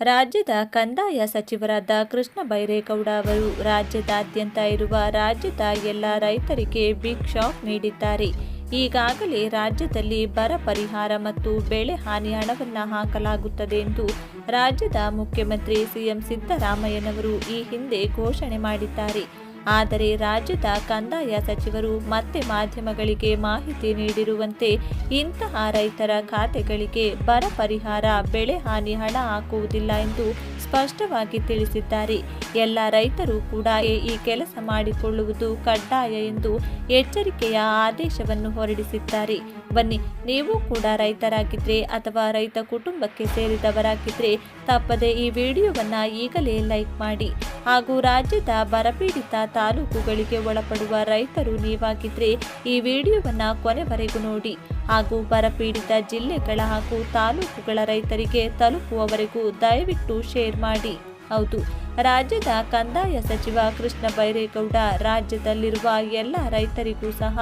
ರಾಜ್ಯದ ಕಂದಾಯ ಸಚಿವರಾದ ಕೃಷ್ಣ ಬೈರೇಗೌಡ ಅವರು ರಾಜ್ಯದಾದ್ಯಂತ ಇರುವ ರಾಜ್ಯದ ಎಲ್ಲ ರೈತರಿಗೆ ಬಿಗ್ ಶಾಕ್ ನೀಡಿದ್ದಾರೆ. ಈಗಾಗಲೇ ರಾಜ್ಯದಲ್ಲಿ ಬರ ಪರಿಹಾರ ಮತ್ತು ಬೆಳೆ ಹಾನಿ ಹಣವನ್ನು ಹಾಕಲಾಗುತ್ತದೆ ಎಂದು ರಾಜ್ಯದ ಮುಖ್ಯಮಂತ್ರಿ ಸಿಎಂ ಸಿದ್ದರಾಮಯ್ಯನವರು ಈ ಹಿಂದೆ ಘೋಷಣೆ ಮಾಡಿದ್ದಾರೆ. ಆದರೆ ರಾಜ್ಯದ ಕಂದಾಯ ಸಚಿವರು ಮತ್ತೆ ಮಾಧ್ಯಮಗಳಿಗೆ ಮಾಹಿತಿ ನೀಡಿರುವಂತೆ ಇಂತಹ ರೈತರ ಖಾತೆಗಳಿಗೆ ಬರ ಪರಿಹಾರ, ಬೆಳೆ ಹಾನಿ, ಹಣ ಹಾಕುವುದಿಲ್ಲ ಎಂದು ಸ್ಪಷ್ಟವಾಗಿ ತಿಳಿಸಿದ್ದಾರೆ. ಎಲ್ಲ ರೈತರು ಕೂಡ ಈ ಕೆಲಸ ಮಾಡಿಕೊಳ್ಳುವುದು ಕಡ್ಡಾಯ ಎಂದು ಎಚ್ಚರಿಕೆಯ ಆದೇಶವನ್ನು ಹೊರಡಿಸಿದ್ದಾರೆ. ಬನ್ನಿ, ನೀವು ಕೂಡ ರೈತರಾಗಿದ್ರೆ ಅಥವಾ ರೈತ ಕುಟುಂಬಕ್ಕೆ ಸೇರಿದವರಾಗಿದ್ರೆ ತಪ್ಪದೆ ಈ ವಿಡಿಯೋವನ್ನ ಈಗಲೇ ಲೈಕ್ ಮಾಡಿ. ಹಾಗೂ ರಾಜ್ಯದ ಬರಪೀಡಿತ ತಾಲೂಕುಗಳಿಗೆ ಒಳಪಡುವ ರೈತರು ನೀವಾಗಿದ್ರೆ ಈ ವಿಡಿಯೋವನ್ನ ಕೊನೆವರೆಗೂ ನೋಡಿ. ಹಾಗೂ ಬರಪೀಡಿತ ಜಿಲ್ಲೆಗಳ ಹಾಗೂ ತಾಲೂಕುಗಳ ರೈತರಿಗೆ ತಲುಪುವವರೆಗೂ ದಯವಿಟ್ಟು ಶೇರ್ ಮಾಡಿ. ಹೌದು, ರಾಜ್ಯದ ಕಂದಾಯ ಸಚಿವ ಕೃಷ್ಣ ಬೈರೇಗೌಡ ರಾಜ್ಯದಲ್ಲಿರುವ ಎಲ್ಲ ರೈತರಿಗೂ ಸಹ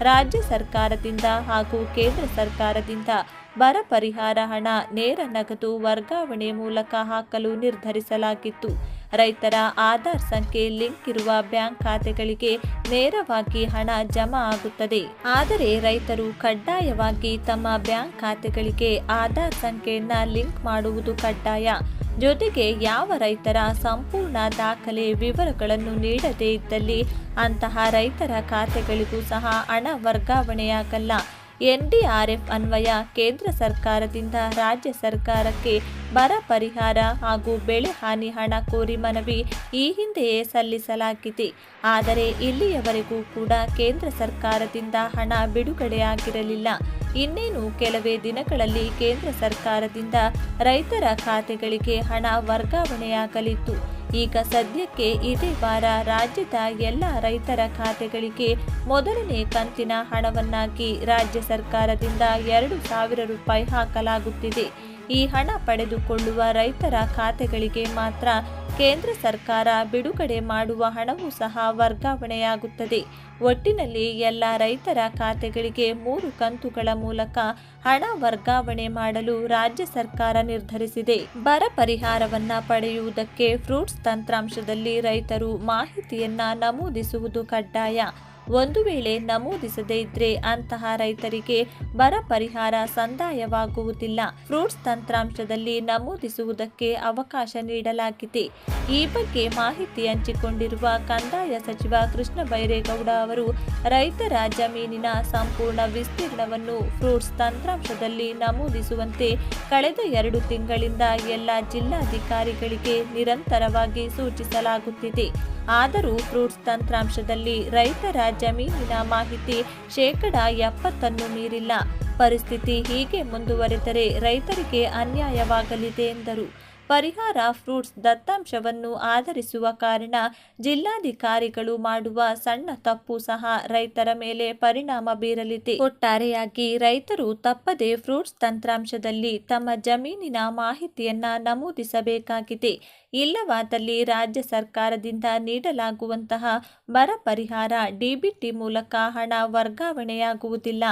ರಾಜ್ಯ ಸರ್ಕಾರದಿಂದ ಹಾಗೂ ಕೇಂದ್ರ ಸರ್ಕಾರದಿಂದ ಬರ ಪರಿಹಾರ ಹಣ ನೇರ ನಗದು ವರ್ಗಾವಣೆ ಮೂಲಕ ಹಾಕಲು ನಿರ್ಧರಿಸಲಾಗಿತ್ತು. ರೈತರ ಆಧಾರ್ ಸಂಖ್ಯೆ ಲಿಂಕ್ ಇರುವ ಬ್ಯಾಂಕ್ ಖಾತೆಗಳಿಗೆ ನೇರವಾಗಿ ಹಣ ಜಮಾ ಆಗುತ್ತದೆ. ಆದರೆ ರೈತರು ಕಡ್ಡಾಯವಾಗಿ ತಮ್ಮ ಬ್ಯಾಂಕ್ ಖಾತೆಗಳಿಗೆ ಆಧಾರ್ ಸಂಖ್ಯೆಯನ್ನ ಲಿಂಕ್ ಮಾಡುವುದು ಕಡ್ಡಾಯ. ಜೊತೆಗೆ ಯಾವ ರೈತರ ಸಂಪೂರ್ಣ ದಾಖಲೆ ವಿವರಗಳನ್ನು ನೀಡದೇ ಇದ್ದಲ್ಲಿ ಅಂತಹ ರೈತರ ಖಾತೆಗಳಿಗೂ ಸಹ ಹಣ ವರ್ಗಾವಣೆಯಾಗಲ್ಲ. ಎನ್ಡಿಆರ್ಎಫ್ ಅನ್ವಯ ಕೇಂದ್ರ ಸರ್ಕಾರದಿಂದ ರಾಜ್ಯ ಸರ್ಕಾರಕ್ಕೆ ಬರ ಪರಿಹಾರ ಹಾಗೂ ಬೆಳೆ ಹಾನಿ ಹಣ ಕೋರಿ ಮನವಿ ಈ ಹಿಂದೆಯೇ ಸಲ್ಲಿಸಲಾಗಿದೆ. ಆದರೆ ಇಲ್ಲಿಯವರೆಗೂ ಕೂಡ ಕೇಂದ್ರ ಸರ್ಕಾರದಿಂದ ಹಣ ಬಿಡುಗಡೆಯಾಗಿರಲಿಲ್ಲ. ಇನ್ನೇನು ಕೆಲವೇ ದಿನಗಳಲ್ಲಿ ಕೇಂದ್ರ ಸರ್ಕಾರದಿಂದ ರೈತರ ಖಾತೆಗಳಿಗೆ ಹಣ ವರ್ಗಾವಣೆಯಾಗಲಿತ್ತು ಈಗ ಸದ್ಯಕ್ಕೆ ಇದೇ ವಾರ ರಾಜ್ಯದ ಎಲ್ಲ ರೈತರ ಖಾತೆಗಳಿಗೆ ಮೊದಲನೇ ಕಂತಿನ ಹಣವನ್ನಾಗಿ ರಾಜ್ಯ ಸರ್ಕಾರದಿಂದ ಎರಡು ಸಾವಿರ ರೂಪಾಯಿ ಹಾಕಲಾಗುತ್ತಿದೆ. ಈ ಹಣ ಪಡೆದುಕೊಳ್ಳುವ ರೈತರ ಖಾತೆಗಳಿಗೆ ಮಾತ್ರ ಕೇಂದ್ರ ಸರ್ಕಾರ ಬಿಡುಗಡೆ ಮಾಡುವ ಹಣವೂ ಸಹ ವರ್ಗಾವಣೆಯಾಗುತ್ತದೆ. ಒಟ್ಟಿನಲ್ಲಿ ಎಲ್ಲ ರೈತರ ಖಾತೆಗಳಿಗೆ ಮೂರು ಕಂತುಗಳ ಮೂಲಕ ಹಣ ವರ್ಗಾವಣೆ ಮಾಡಲು ರಾಜ್ಯ ಸರ್ಕಾರ ನಿರ್ಧರಿಸಿದೆ. ಬರ ಪರಿಹಾರವನ್ನ ಪಡೆಯುವುದಕ್ಕೆ ಫ್ರೂಟ್ಸ್ ತಂತ್ರಾಂಶದಲ್ಲಿ ರೈತರು ಮಾಹಿತಿಯನ್ನ ನಮೂದಿಸುವುದು ಕಡ್ಡಾಯ. ಒಂದು ವೇಳೆ ನಮೂದಿಸದೇ ಇದ್ರೆ ಅಂತಹ ರೈತರಿಗೆ ಬರ ಪರಿಹಾರ ಸಂದಾಯವಾಗುವುದಿಲ್ಲ. ಫ್ರೂಟ್ಸ್ ತಂತ್ರಾಂಶದಲ್ಲಿ ನಮೂದಿಸುವುದಕ್ಕೆ ಅವಕಾಶ ನೀಡಲಾಗಿದೆ. ಈ ಬಗ್ಗೆ ಮಾಹಿತಿ ಹಂಚಿಕೊಂಡಿರುವ ಕಂದಾಯ ಸಚಿವ ಕೃಷ್ಣ ಬೈರೇಗೌಡ ಅವರು, ರೈತರ ಜಮೀನಿನ ಸಂಪೂರ್ಣ ವಿಸ್ತೀರ್ಣವನ್ನು ಫ್ರೂಟ್ಸ್ ತಂತ್ರಾಂಶದಲ್ಲಿ ನಮೂದಿಸುವಂತೆ ಕಳೆದ ಎರಡು ತಿಂಗಳಿಂದ ಎಲ್ಲ ಜಿಲ್ಲಾಧಿಕಾರಿಗಳಿಗೆ ನಿರಂತರವಾಗಿ ಸೂಚಿಸಲಾಗುತ್ತಿದೆ. ಆದರೂ ಫ್ರೂಟ್ಸ್ ತಂತ್ರಾಂಶದಲ್ಲಿ ರೈತರ ಜಮೀನಿನ ಮಾಹಿತಿ ಶೇಕಡ ಎಪ್ಪತ್ತನ್ನು ಮೀರಿಲ್ಲ. ಪರಿಸ್ಥಿತಿ ಹೀಗೆ ಮುಂದುವರೆದರೆ ರೈತರಿಗೆ ಅನ್ಯಾಯವಾಗಲಿದೆ ಎಂದರು. ಪರಿಹಾರ ಫ್ರೂಟ್ಸ್ ದತ್ತಾಂಶವನ್ನು ಆಧರಿಸುವ ಕಾರಣ ಜಿಲ್ಲಾಧಿಕಾರಿಗಳು ಮಾಡುವ ಸಣ್ಣ ತಪ್ಪು ಸಹ ರೈತರ ಮೇಲೆ ಪರಿಣಾಮ ಬೀರಲಿದೆ. ಒಟ್ಟಾರೆಯಾಗಿ ರೈತರು ತಪ್ಪದೆ ಫ್ರೂಟ್ಸ್ ತಂತ್ರಾಂಶದಲ್ಲಿ ತಮ್ಮ ಜಮೀನಿನ ಮಾಹಿತಿಯನ್ನ ನಮೂದಿಸಬೇಕಾಗಿದೆ. ಇಲ್ಲವಾದಲ್ಲಿ ರಾಜ್ಯ ಸರ್ಕಾರದಿಂದ ನೀಡಲಾಗುವಂತಹ ಬರ ಪರಿಹಾರ ಡಿಬಿಟಿ ಮೂಲಕ ಹಣ ವರ್ಗಾವಣೆಯಾಗುವುದಿಲ್ಲ.